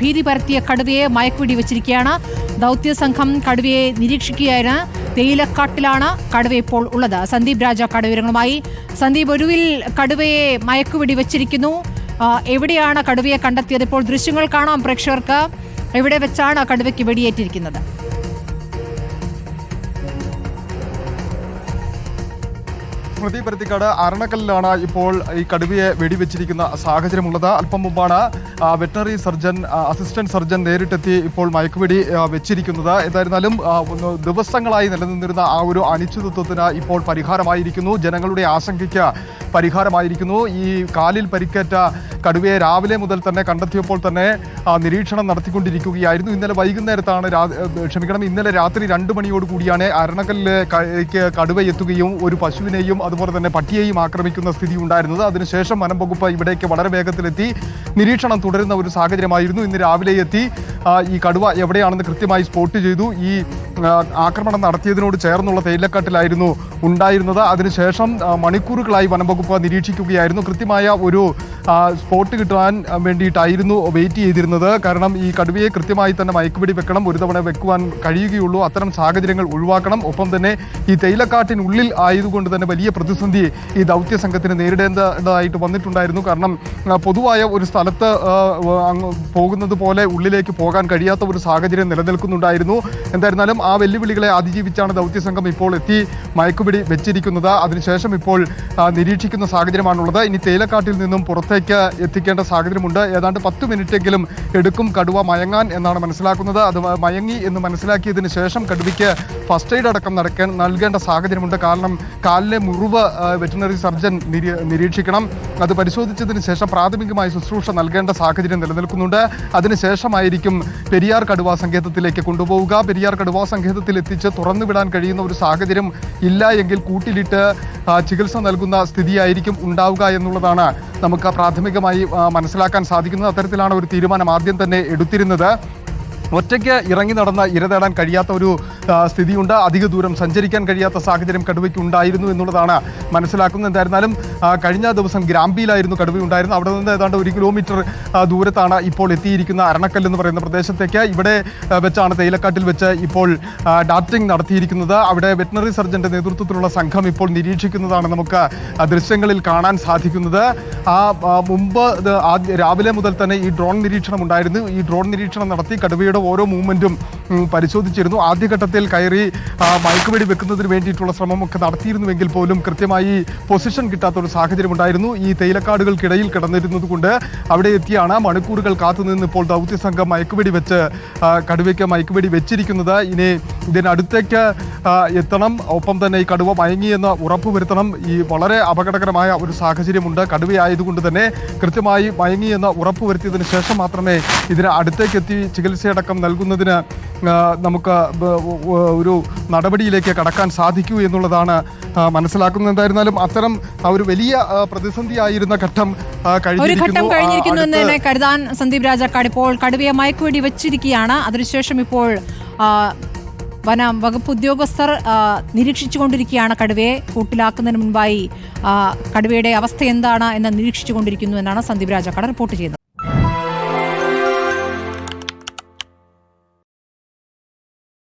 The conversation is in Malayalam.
ഭീതി പരത്തിയ കടുവയെ മയക്കുവെടി വെച്ചിരിക്കുകയാണ്. ദൗത്യ സംഘം കടുവയെ നിരീക്ഷിക്കുകയാണ്. തേയിലക്കാട്ടിലാണ് കടുവ ഇപ്പോൾ ഉള്ളത്. സന്ദീപ് രാജ കടുവരങ്ങളുമായി സന്ദീപ് ഒരുവിൽ കടുവയെ മയക്കുവെടി വെച്ചിരിക്കുന്നു. എവിടെയാണ് കടുവയെ കണ്ടെത്തിയത്? ഇപ്പോൾ ദൃശ്യങ്ങൾ കാണാം പ്രേക്ഷകർക്ക്. എവിടെ വെച്ചാണ് കടുവയ്ക്ക് വെടിയേറ്റിരിക്കുന്നത്? സ്മൃതി അരണക്കല്ലിലാണ് ഇപ്പോൾ ഈ കടുവയെ വെടിവെച്ചിരിക്കുന്ന സാഹചര്യമുള്ളത്. അല്പം മുമ്പാണ് വെറ്ററിനറി സർജൻ അസിസ്റ്റന്റ് സർജൻ നേരിട്ടെത്തി ഇപ്പോൾ മയക്കുപിടി വെച്ചിരിക്കുന്നത്. എന്തായിരുന്നാലും ദിവസങ്ങളായി നിലനിന്നിരുന്ന ആ ഒരു അനിശ്ചിതത്വത്തിന് ഇപ്പോൾ പരിഹാരമായിരിക്കുന്നു. ജനങ്ങളുടെ ആശങ്കയ്ക്ക് പരിഹാരമായിരിക്കുന്നു. ഈ കാലിൽ പരിക്കേറ്റ കടുവയെ രാവിലെ മുതൽ തന്നെ കണ്ടെത്തിയപ്പോൾ തന്നെ നിരീക്ഷണം നടത്തിക്കൊണ്ടിരിക്കുകയായിരുന്നു. ഇന്നലെ വൈകുന്നേരത്താണ് ക്ഷമിക്കണം ഇന്നലെ രാത്രി രണ്ട് മണിയോട് കൂടിയാണ് അരണക്കല്ലിലേക്ക് കടുവ എത്തുകയും ഒരു പശുവിനെയും അതുപോലെ തന്നെ പട്ടിയെയും ആക്രമിക്കുന്ന സ്ഥിതി ഉണ്ടായിരുന്നത്. അതിനുശേഷം വനം വകുപ്പ് ഇവിടേക്ക് വളരെ വേഗത്തിലെത്തി. നിരീക്ഷണം തുടരുന്ന ഒരു സാഹചര്യമായിരുന്നു. ഇന്ന് രാവിലെ എത്തി. ഈ കടുവ എവിടെയാണെന്ന് കൃത്യമായി സ്പോട്ട് ചെയ്തു. ഈ ആക്രമണം നടത്തിയതിനോട് ചേർന്നുള്ള തേയിലക്കാട്ടിലായിരുന്നു ഉണ്ടായിരുന്നത്. അതിനുശേഷം മണിക്കൂറുകളായി വനം വകുപ്പ് നിരീക്ഷിക്കുകയായിരുന്നു. കൃത്യമായ ഒരു സ്പോട്ട് കിട്ടാൻ വേണ്ടിയിട്ടായിരുന്നു വെയിറ്റ് ചെയ്തിരുന്നത്. കാരണം ഈ കടുവയെ കൃത്യമായി തന്നെ മയക്കുപിടി വെക്കണം. ഒരു തവണ വെക്കുവാൻ കഴിയുകയുള്ളൂ. അത്തരം സാഹചര്യങ്ങൾ ഒഴിവാക്കണം. ഒപ്പം തന്നെ ഈ തേയിലക്കാട്ടിനുള്ളിൽ ആയതുകൊണ്ട് തന്നെ വലിയ പ്രതിസന്ധി ഈ ദൗത്യ സംഘത്തിന് നേരിടേണ്ടതായിട്ട് വന്നിട്ടുണ്ടായിരുന്നു. കാരണം പൊതുവായ ഒരു സ്ഥലത്ത് പോകുന്നത് പോലെ ഉള്ളിലേക്ക് പോകാൻ കഴിയാത്ത ഒരു സാഹചര്യം നിലനിൽക്കുന്നുണ്ടായിരുന്നു. എന്തായിരുന്നാലും ആ വെല്ലുവിളികളെ അതിജീവിച്ചാണ് ദൗത്യസംഘം ഇപ്പോൾ എത്തി മയക്കുപിടി വെച്ചിരിക്കുന്നത്. അതിനുശേഷം ഇപ്പോൾ നിരീക്ഷിക്കുന്ന സാഹചര്യമാണുള്ളത്. ഇനി തേയിലക്കാട്ടിൽ നിന്നും പുറത്തേക്ക് എത്തിക്കേണ്ട സാഹചര്യമുണ്ട്. ഏതാണ്ട് പത്ത് മിനിറ്റെങ്കിലും എടുക്കും കടുവ മയങ്ങാൻ എന്നാണ് മനസ്സിലാക്കുന്നത്. അത് മയങ്ങി എന്ന് മനസ്സിലാക്കിയതിന് ശേഷം കടുവയ്ക്ക് ഫസ്റ്റ് എയ്ഡ് അടക്കം നടക്കാൻ നൽകേണ്ട സാഹചര്യമുണ്ട്. കാരണം കാലിലെ മുറിവ് വെറ്റിനറി സർജൻ നിരീക്ഷിക്കണം. അത് പരിശോധിച്ചതിന് ശേഷം പ്രാഥമികമായി ശുശ്രൂഷ നൽകേണ്ട സാഹചര്യം നിലനിൽക്കുന്നുണ്ട്. അതിനുശേഷമായിരിക്കും പെരിയാർ കടുവ സങ്കേതത്തിലേക്ക് കൊണ്ടുപോവുക. പെരിയാർ കടുവാ സങ്കേതത്തിൽ എത്തിച്ച് തുറന്നുവിടാൻ കഴിയുന്ന ഒരു സാഹചര്യം ഇല്ല എങ്കിൽ കൂട്ടിലിട്ട് ചികിത്സ നൽകുന്ന സ്ഥിതിയായിരിക്കും ഉണ്ടാവുക എന്നുള്ളതാണ് നമുക്ക് പ്രാഥമികമായി മനസ്സിലാക്കാൻ സാധിക്കുന്നത്. അത്തരത്തിലാണ് ഒരു തീരുമാനം ആദ്യം തന്നെ എടുത്തിരുന്നത്. ഒറ്റയ്ക്ക് ഇറങ്ങി നടന്ന ഇര തേടാൻ കഴിയാത്ത ഒരു സ്ഥിതിയുണ്ട്. അധിക ദൂരം സഞ്ചരിക്കാൻ കഴിയാത്ത സാഹചര്യം കടുവയ്ക്ക് ഉണ്ടായിരുന്നു എന്നുള്ളതാണ് മനസ്സിലാക്കുന്നത്. എന്തായിരുന്നാലും കഴിഞ്ഞ ദിവസം ഗ്രാമ്പിയിലായിരുന്നു കടുവ ഉണ്ടായിരുന്നത്. അവിടെ നിന്ന് ഏതാണ്ട് ഒരു കിലോമീറ്റർ ദൂരത്താണ് ഇപ്പോൾ എത്തിയിരിക്കുന്ന അരണക്കല്ല് എന്ന് പറയുന്ന പ്രദേശത്തേക്ക്. ഇവിടെ വെച്ചാണ് തേയിലക്കാട്ടിൽ വെച്ച് ഇപ്പോൾ ഡാറ്റിംഗ് നടത്തിയിരിക്കുന്നത്. അവിടെ വെറ്റിനറി സർജന്റെ നേതൃത്വത്തിലുള്ള സംഘം ഇപ്പോൾ നിരീക്ഷിക്കുന്നതാണ് നമുക്ക് ദൃശ്യങ്ങളിൽ കാണാൻ സാധിക്കുന്നത്. ആ, മുമ്പ് രാവിലെ മുതൽ തന്നെ ഈ ഡ്രോൺ നിരീക്ഷണം ഉണ്ടായിരുന്നു ഈ ഡ്രോൺ നിരീക്ഷണം നടത്തി കടുവയുടെ ഓരോ മൂവ്മെന്റും പരിശോധിച്ചിരുന്നു. ആദ്യഘട്ടത്തിൽ കയറി മയക്കുപിടി വെക്കുന്നതിന് വേണ്ടിയിട്ടുള്ള ശ്രമമൊക്കെ നടത്തിയിരുന്നുവെങ്കിൽ പോലും കൃത്യമായി പൊസിഷൻ കിട്ടാത്ത ഒരു സാഹചര്യം ഉണ്ടായിരുന്നു ഈ തേയിലക്കാടുകൾക്കിടയിൽ കിടന്നിരുന്നത് കൊണ്ട് അവിടെ എത്തിയാണ് മണിക്കൂറുകൾ കാത്തുനിന്ന് ഇപ്പോൾ ദൗത്യ സംഘം മയക്കുവെടി വെച്ച് കടുവയ്ക്ക് മയക്കുവെടി വെച്ചിരിക്കുന്നത്. ഇനി ഇതിനടുത്തേക്ക് എത്തണം. ഒപ്പം തന്നെ ഈ കടുവ മയങ്ങിയെന്ന് ഉറപ്പുവരുത്തണം ഈ വളരെ അപകടകരമായ ഒരു സാഹചര്യമുണ്ട്. കടുവയായതുകൊണ്ട് തന്നെ കൃത്യമായി മയങ്ങിയെന്ന് ഉറപ്പുവരുത്തിയതിനു ശേഷം മാത്രമേ ഇതിന് അടുത്തേക്ക് എത്തി ചികിത്സയടക്കം നൽകുന്നതിന് നമുക്ക് ഒരു നടപടിയിലേക്ക് കടക്കാൻ സാധിക്കൂ എന്നുള്ളതാണ് മനസ്സിലാക്കുന്നത്. എന്തായിരുന്നാലും അത്തരം ഒരു വലിയ പ്രതിസന്ധി പ്രതിസന്ധിയായിരുന്ന ഘട്ടം ഒരു ഘട്ടം കഴിഞ്ഞിരിക്കുന്നു. എന്ന് തന്നെ കരുതാൻ സന്ദീപ് രാജാക്കാട് ഇപ്പോൾ കടുവയെ മയക്കുവേടി വെച്ചിരിക്കുകയാണ്. അതിനുശേഷം ഇപ്പോൾ വന വകുപ്പ് ഉദ്യോഗസ്ഥർ നിരീക്ഷിച്ചുകൊണ്ടിരിക്കുകയാണ് കടുവയെ. കൂട്ടിലാക്കുന്നതിന് മുൻപായി കടുവയുടെ അവസ്ഥ എന്താണ് എന്ന് നിരീക്ഷിച്ചുകൊണ്ടിരിക്കുന്നു എന്നാണ് സന്ദീപ് രാജാക്കാട് റിപ്പോർട്ട് ചെയ്യുന്നത്.